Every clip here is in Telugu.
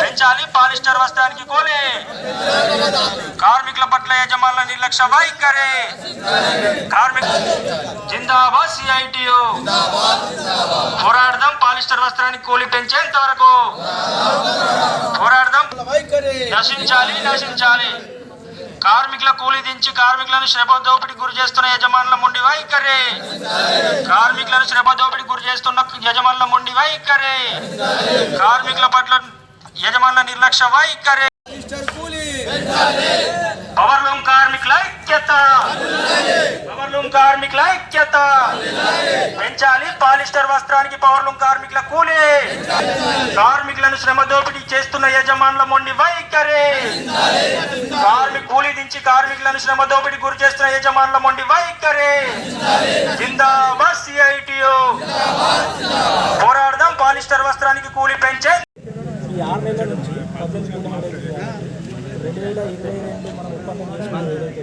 పెంచాలి పాలిస్టర్ వస్త్రానికి కోలే. కార్మికుల పట్ల యజమానుల నిర్లక్ష్య వైఖరి. కార్మిక జిందాబాద్ సిఐటియు. పోరాడదాం పాలిస్టర్ వస్త్రానికి కూలి పెంచేంత వరకు. పోరాడదాం. నశించాలి నశించాలి. కార్మికుల కూలీ దించి కార్మికులను శ్రమ దోపిడీ గురి చేస్తున్న యజమానుల ముండి వైఖరి కార్మికులను శ్రమ దోపిడీ గురి చేస్తున్న యజమానుల ముండి వైఖరి కార్మికుల పట్ల యజమానుల నిర్లక్ష్య వైఖరి పవర్ లూమ్ కార్మికుల ఐక్యత. పవర్లూమ్ కార్మికుల ఐక్యత. పెంచాలి పాలిస్టర్ వస్త్రానికి పవర్లూమ్ కార్మికుల కూలే. కార్మికులను శ్రమ దోపిడీ చేస్తున్న యజమానుల మొండి వైఖరి. కార్మిక కూలీ దించి కార్మికులను శ్రమ దోపిడీ గురి చేస్తున్న యజమానుల మొండి వైఖరి. జిందాబాద్ సిఐటియు. పోరాడదాం పాలిస్టర్ వస్త్రానికి కూలీ పెంచే ఈ ఆరు నెలల నుంచి పద్దెనిమిది నెలల వరకు రెండు వేల ఇరవై రెండు మనం ఒప్పందం చేసుకున్నది ఏదైతే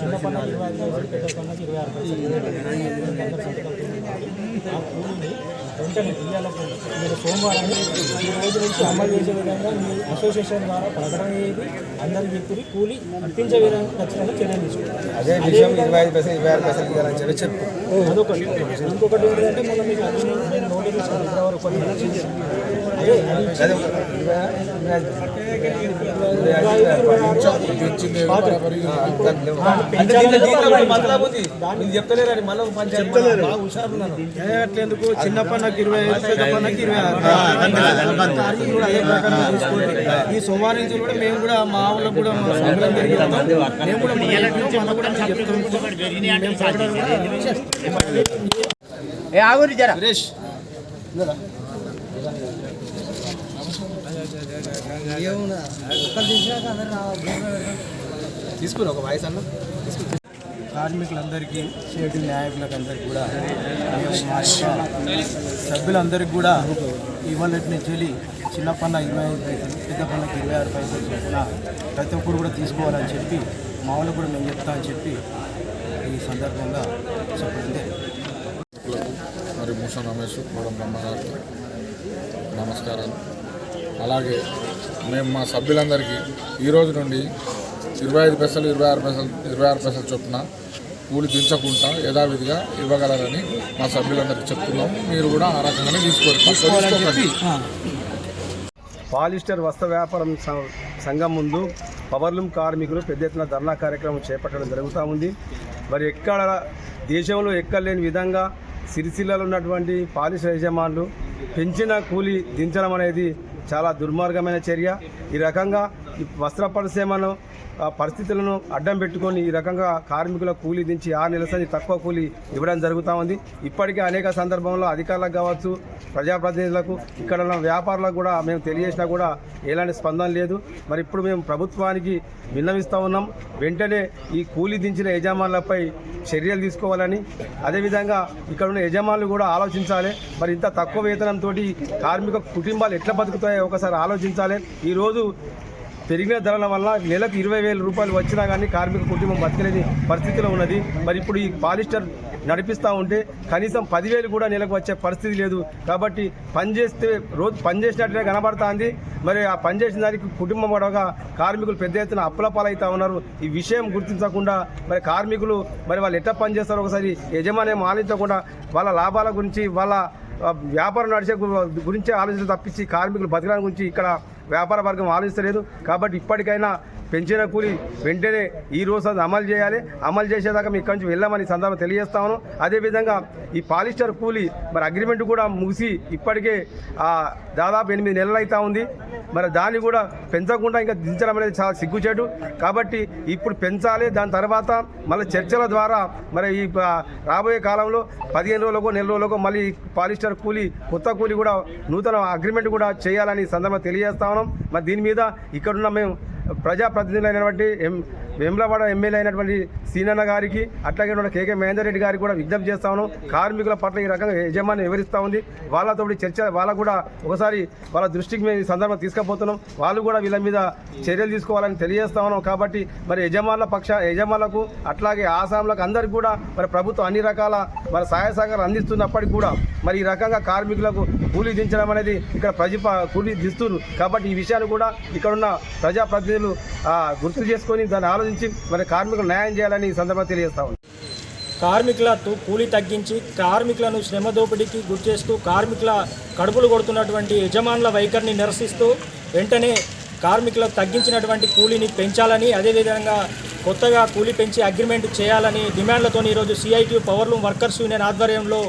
చిన్న పన్నుకి ఇరవై ఐదు పైసలు పెద్ద పన్నుకి ఇరవై ఆరు పైసలు. ఆ కూలీని వెంటనే ఇయ్యాలకుండా మీరు సోమవారం ఈ రోజు నుంచి అమలు చేసే విధంగా మీ అసోసియేషన్ ద్వారా ప్రకటన చేసి అందరికి చెప్పి కూలీ అర్పించే విధంగా ఖచ్చితంగా చర్యలు తీసుకుంటారు. అదే విషయం ఇరవై ఐదు పైసలు ఇరవై ఆరు పైసలు ఇవ్వాలని చెప్పి చెప్పు. అదొకటి. ఇంకొకటి ఏంటంటే మనం మీకు అది నేను నోటీస్ ఇస్తాను ఫిబ్రవరి. మీరు చెప్తలేరని మళ్ళీ బాగా ఇరవై ఐదు ఇరవై ఆరు. కూడా అదే ప్రకారం ఈ సోమవారం నుంచి కూడా మేము కూడా మా ఊళ్ళో కూడా. మేము. సురేష్. తీసుకుని ఒక వాయిస్ అన్న. కార్మికులందరికీ చేతి నాయకులకు అందరికీ కూడా మా యొక్క సభ్యులందరికీ కూడా ఇవాళ నుంచి వెళ్ళి చిన్న పన్న ఇరవై ఐదు పైసలు పెద్ద పన్నకి ఇరవై ఆరు పైసలు చొప్పున ప్రతి ఒక్కరు కూడా తీసుకోవాలని చెప్పి మా వాళ్ళు కూడా మేము చెప్తా అని చెప్పి ఈ సందర్భంగా చెప్పడం జరిగింది. మరి మూస రమేష్ కోడం బ్రహ్మగారు నమస్కారాలు అలాగే మేము మా సభ్యులందరికీ ఈరోజు నుండి ఇరవై ఐదు పైసలు ఇరవై ఆరు పైసలు ఇరవై ఆరు పైసలు చొప్పున కూలి దించకుండా యథావిధిగా ఇవ్వగలరని మా సభ్యులందరికీ చెప్తున్నాము. మీరు కూడా ఆ రకంగానే తీసుకోకండి పాలిస్టర్ వస్త్ర వ్యాపారం సంఘం ముందు పవర్లూమ్ కార్మికులు పెద్ద ఎత్తున ధర్నా కార్యక్రమం చేపట్టడం జరుగుతూ ఉంది. మరి ఎక్కడ దేశంలో ఎక్కలేని విధంగా సిరిసిల్లలో ఉన్నటువంటి పాలిస్టర్ యజమానులు పెంచిన కూలి దించడం అనేది చాలా దుర్మార్గమైన చర్య. ఈ రకంగా వస్త్ర పరిశ్రమను పరిస్థితులను అడ్డం పెట్టుకొని ఈ రకంగా కార్మికుల కూలీ దించి ఆరు నెలల సంది తక్కువ కూలీ ఇవ్వడం జరుగుతూ ఉంది. ఇప్పటికే అనేక సందర్భంలో అధికారులకు కావచ్చు ప్రజాప్రతినిధులకు ఇక్కడ ఉన్న వ్యాపారులకు కూడా మేము తెలియజేసినా కూడా ఎలాంటి స్పందన లేదు. మరి ఇప్పుడు మేము ప్రభుత్వానికి విన్నవిస్తూ ఉన్నాం. వెంటనే ఈ కూలీ దించిన యజమానులపై చర్యలు తీసుకోవాలని. అదేవిధంగా ఇక్కడ ఉన్న యజమానులు కూడా ఆలోచించాలి. మరి ఇంత తక్కువ వేతనంతో కార్మిక కుటుంబాలు ఎట్లా బతుకుతాయో ఒకసారి ఆలోచించాలి. ఈరోజు పెరిగిన ధరల వల్ల నెలకు ఇరవై వేల రూపాయలు వచ్చినా కానీ కార్మిక కుటుంబం బతకలేని పరిస్థితిలో ఉన్నది. మరి ఇప్పుడు ఈ పాలిస్టర్ నడిపిస్తూ ఉంటే కనీసం పదివేలు కూడా నెలకు వచ్చే పరిస్థితి లేదు. కాబట్టి పని చేస్తే రోజు పని కనబడుతుంది. మరి ఆ పని చేసిన దానికి కుటుంబం గొడవగా కార్మికులు పెద్ద ఎత్తున అప్పుల ఉన్నారు. ఈ విషయం గుర్తించకుండా మరి కార్మికులు మరి వాళ్ళు ఎట్లా పనిచేస్తారో ఒకసారి యజమాని ఆలోచించకుండా వాళ్ళ లాభాల గురించి వాళ్ళ వ్యాపారం నడిచే గురించి ఆలోచన తప్పించి కార్మికులు బతకడానికి గురించి ఇక్కడ వ్యాపార వర్గం ఆలోచిస్తలేదు. కాబట్టి ఇప్పటికైనా పెంచిన కూలి వెంటనే ఈ రోజు అది అమలు చేయాలి. అమలు చేసేదాకా మీకు ఇక్కడి నుంచి వెళ్ళామని సందర్భం తెలియజేస్తాను అదేవిధంగా ఈ పాలిస్టర్ కూలి మరి అగ్రిమెంట్ కూడా ముగిసి ఇప్పటికే దాదాపు ఎనిమిది నెలలు అవుతా ఉంది. మరి దాన్ని కూడా పెంచకుండా ఇంకా దించడం అనేది చాలా సిగ్గుచేటు. కాబట్టి ఇప్పుడు పెంచాలి. దాని తర్వాత మళ్ళీ చర్చల ద్వారా మరి ఈ రాబోయే కాలంలో పదిహేను రోజులకో నెల రోజులకో మళ్ళీ పాలిస్టర్ కూలి కొత్త కూలి కూడా నూతన అగ్రిమెంట్ కూడా చేయాలని సందర్భం సందర్భంగా తెలియజేస్తా ఉన్నాం. మరి దీని మీద ఇక్కడున్న మేము ప్రజాప్రతినిధులైనటువంటి ఎం వేములవాడ ఎమ్మెల్యే అయినటువంటి సీనన్న గారికి అట్లాగే ఉన్న కేకే మహేందర్ రెడ్డి గారికి కూడా విజ్ఞప్తి చేస్తా కార్మికుల పట్ల ఈ రకంగా యజమాని వివరిస్తూ ఉంది. వాళ్ళతో చర్చ వాళ్ళకు కూడా ఒకసారి వాళ్ళ దృష్టికి మేము ఈ సందర్భం తీసుకుపోతున్నాం. వాళ్ళు కూడా వీళ్ళ మీద చర్యలు తీసుకోవాలని తెలియజేస్తా ఉన్నాం. కాబట్టి మరి యజమానుల పక్ష యజమానులకు అట్లాగే ఆసాంలకు అందరికీ కూడా మరి ప్రభుత్వం అన్ని రకాల మరి సహాయ సహకారం అందిస్తున్నప్పటికీ కూడా మరి ఈ రకంగా కార్మికులకు కూలీ దించడం అనేది ఇక్కడ ప్రజ కూలీ దిస్తున్నారు. కాబట్టి ఈ విషయాన్ని కూడా ఇక్కడున్న ప్రజాప్రతినిధులు గుర్తు చేసుకొని దాన్ని ఆలోచించి మరి కార్మికులు న్యాయం చేయాలని ఈ సందర్భంగా తెలియజేస్తా ఉంది కార్మికులతో కూలీ తగ్గించి కార్మికులను శ్రమ దోపిడీకి గురి చేస్తూ కార్మికుల కడుపులు కొడుతున్నటువంటి యజమానుల వైఖరిని నిరసిస్తూ వెంటనే కార్మికులకు తగ్గించినటువంటి కూలీని పెంచాలని అదేవిధంగా కొత్తగా కూలీ పెంచి అగ్రిమెంట్ చేయాలని డిమాండ్లతో ఈరోజు సిఐటియు పవర్లూమ్ వర్కర్స్ యూనియన్ ఆధ్వర్యంలో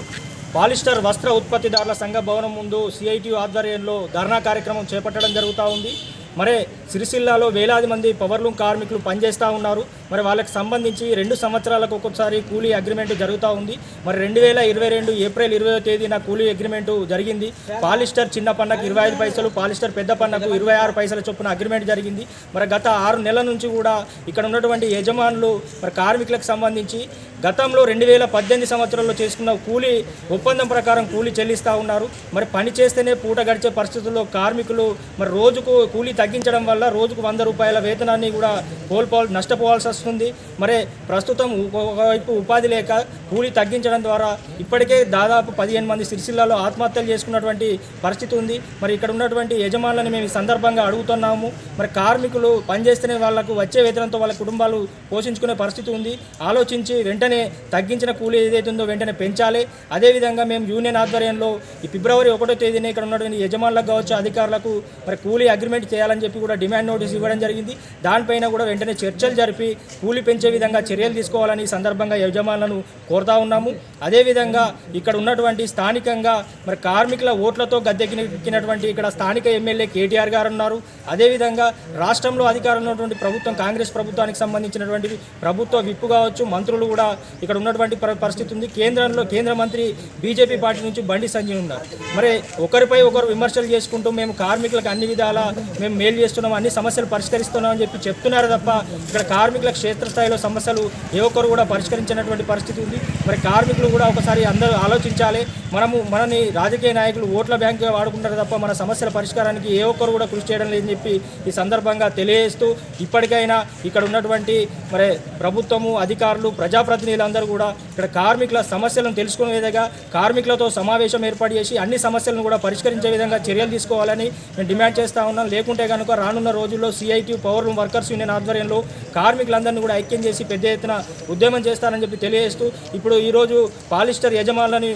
పాలిస్టర్ వస్త్ర ఉత్పత్తిదారుల సంఘ భవనం ముందు సిఐటియు ఆధ్వర్యంలో ధర్నా కార్యక్రమం చేపట్టడం జరుగుతూ ఉంది. మరి సిరిసిల్లాలో వేలాది మంది పవర్లూమ్ కార్మికులు పనిచేస్తూ ఉన్నారు. మరి వాళ్ళకి సంబంధించి రెండు సంవత్సరాలకు ఒక్కొక్కసారి కూలీ అగ్రిమెంట్ జరుగుతూ ఉంది. మరి రెండు వేల ఇరవై రెండు ఏప్రిల్ ఇరవై తేదీన కూలీ అగ్రిమెంట్ జరిగింది. పాలిస్టర్ చిన్న పన్నకు ఇరవై ఐదు పైసలు పాలిస్టర్ పెద్ద పన్నకు ఇరవై ఆరు పైసల చొప్పున అగ్రిమెంట్ జరిగింది. మరి గత ఆరు నెలల నుంచి కూడా ఇక్కడ ఉన్నటువంటి యజమానులు మరి కార్మికులకు సంబంధించి గతంలో రెండు వేల పద్దెనిమిది సంవత్సరంలో చేసుకున్న కూలీ ఒప్పందం ప్రకారం కూలీ చెల్లిస్తూ ఉన్నారు. మరి పని చేస్తేనే పూట గడిచే పరిస్థితుల్లో కార్మికులు మరి రోజుకు కూలీ తగ్గించడం వల్ల రోజుకు వంద రూపాయల వేతనాన్ని కూడా కోల్పోవాలి నష్టపోవాల్సి వస్తుంది. మరి ప్రస్తుతం ఒకవైపు ఉపాధి లేక కూలీ తగ్గించడం ద్వారా ఇప్పటికే దాదాపు పదిహేను మంది సిరిసిల్లాలో ఆత్మహత్యలు చేసుకున్నటువంటి పరిస్థితి ఉంది. మరి ఇక్కడ ఉన్నటువంటి యజమానులను మేము ఈ సందర్భంగా అడుగుతున్నాము. మరి కార్మికులు పనిచేస్తేనే వాళ్ళకు వచ్చే వేతనంతో వాళ్ళ కుటుంబాలు పోషించుకునే పరిస్థితి ఉంది. ఆలోచించి వెంటనే తగ్గించిన కూలీ ఏదైతే ఉందో వెంటనే పెంచాలి. అదేవిధంగా మేము యూనియన్ ఆధ్వర్యంలో ఈ ఫిబ్రవరి ఒకటో తేదీన ఇక్కడ ఉన్నటువంటి యజమానులకు కావచ్చు అధికారులకు మరి కూలీ అగ్రిమెంట్ చేయాలని చెప్పి కూడా డిమాండ్ నోటీస్ ఇవ్వడం జరిగింది. దానిపైన కూడా వెంటనే చర్చలు జరిపి కూలి పెంచే విధంగా చర్యలు తీసుకోవాలని సందర్భంగా యజమానులను కోరుతా ఉన్నాము. అదేవిధంగా ఇక్కడ ఉన్నటువంటి స్థానికంగా మరి కార్మికుల ఓట్లతో గద్దెక్కినటువంటి ఇక్కడ స్థానిక ఎమ్మెల్యే కేటీఆర్ గారు ఉన్నారు. అదేవిధంగా రాష్ట్రంలో అధికారంలో ఉన్నటువంటి ప్రభుత్వం కాంగ్రెస్ ప్రభుత్వానికి సంబంధించినటువంటి ప్రభుత్వ విప్పు కావచ్చు మంత్రులు కూడా ఇక్కడ ఉన్నటువంటి పరి- పరిస్థితి ఉంది. కేంద్రంలో కేంద్ర మంత్రి బీజేపీ పార్టీ నుంచి బండి సంజయ్ ఉన్నారు. మరి ఒకరిపై ఒకరు విమర్శలు చేసుకుంటూ మేము కార్మికులకు అన్ని విధాలా మేము మేలు చేస్తున్నాం అన్ని సమస్యలు పరిష్కరిస్తున్నాం అని చెప్పి చెప్తున్నారు తప్ప ఇక్కడ కార్మికుల క్షేత్రస్థాయిలో సమస్యలు ఏ ఒక్కరు కూడా పరిష్కరించినటువంటి పరిస్థితి ఉంది. మరి కార్మికులు కూడా ఒకసారి అందరూ ఆలోచించాలి. మనము మనని రాజకీయ నాయకులు ఓట్ల బ్యాంకుగా వాడుకుంటారు తప్ప మన సమస్యల పరిష్కారానికి ఏ ఒక్కరు కూడా కృషి చేయడం లేదని చెప్పి ఈ సందర్భంగా తెలియజేస్తూ ఇప్పటికైనా ఇక్కడ ఉన్నటువంటి మరి ప్రభుత్వము అధికారులు ప్రజాప్రతినిధులందరూ కూడా ఇక్కడ కార్మికుల సమస్యలను తెలుసుకునే విధంగా కార్మికులతో సమావేశం ఏర్పాటు చేసి అన్ని సమస్యలను కూడా పరిష్కరించే విధంగా చర్యలు తీసుకోవాలని మేము డిమాండ్ చేస్తా ఉన్నాం. లేకుంటే కనుక రానున్న రోజుల్లో CIT power room workers union ఆధ్వర్యంలో కార్మికులందరినీ కూడా ఐక్యం చేసి పెద్ద ఎత్తున ఉద్యమం చేస్తారని చెప్పి తెలియజేస్తూ ఇప్పుడు ఈరోజు పాలిస్టర్ యజమానులని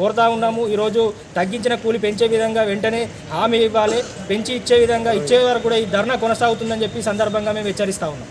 కోరుతా ఉన్నాము. ఈరోజు తగ్గించిన కూలి పెంచే విధంగా వెంటనే హామీ ఇవ్వాలి. పెంచి ఇచ్చే విధంగా ఇచ్చే వరకు కూడా ఈ ధర్నా కొనసాగుతుందని చెప్పి సందర్భంగా మేము హెచ్చరిస్తా ఉన్నాం.